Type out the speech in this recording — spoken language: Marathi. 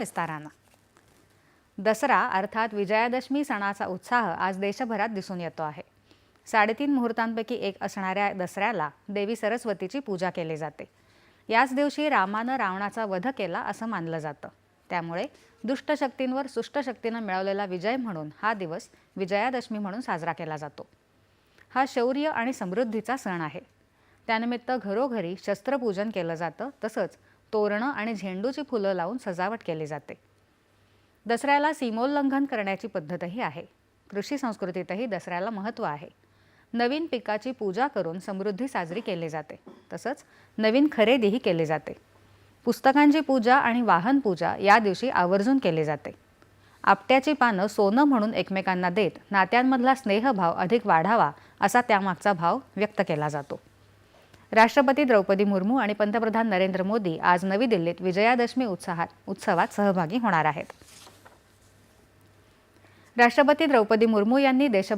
विस्तारानं. दसरा अर्थात विजयादशमी सणाचा उत्साह आज देशभरात दिसून येतो आहे. साडेतीन मुहूर्तांपैकी एक असणाऱ्या दसऱ्याला देवी सरस्वतीची पूजा केली जाते. याच दिवशी रामानं रावणाचा वध केला असं मानलं जातं. त्यामुळे दुष्ट शक्तींवर सुष्ट शक्तीनं मिळवलेला विजय म्हणून हा दिवस विजयादशमी म्हणून साजरा केला जातो. हा शौर्य आणि समृद्धीचा सण आहे. त्यानिमित्त घरोघरी शस्त्रपूजन केलं जातं तसंच तोरणं आणि झेंडूची फुलं लावून सजावट केली जाते. दसऱ्याला सीमोल्लंघन करण्याची पद्धतही आहे. कृषी संस्कृतीतही दसऱ्याला महत्त्व आहे. नवीन पिकाची पूजा करून समृद्धी साजरी केली जाते. तसंच नवीन खरेदीही केली जाते. पुस्तकांची पूजा आणि वाहन पूजा या दिवशी आवर्जून केली जाते. आपट्याची पानं सोनं म्हणून एकमेकांना देत नात्यांमधला स्नेहभाव अधिक वाढावा असा त्यामागचा भाव व्यक्त केला जातो. राष्ट्रपती द्रौपदी मुर्मू आणि पंतप्रधान नरेंद्र मोदी आज नवी दिल्लीत विजयादशमी उत्साहात उत्सवात सहभागी होणार आहेत. राष्ट्रपती द्रौपदी मुर्मू यांनी देश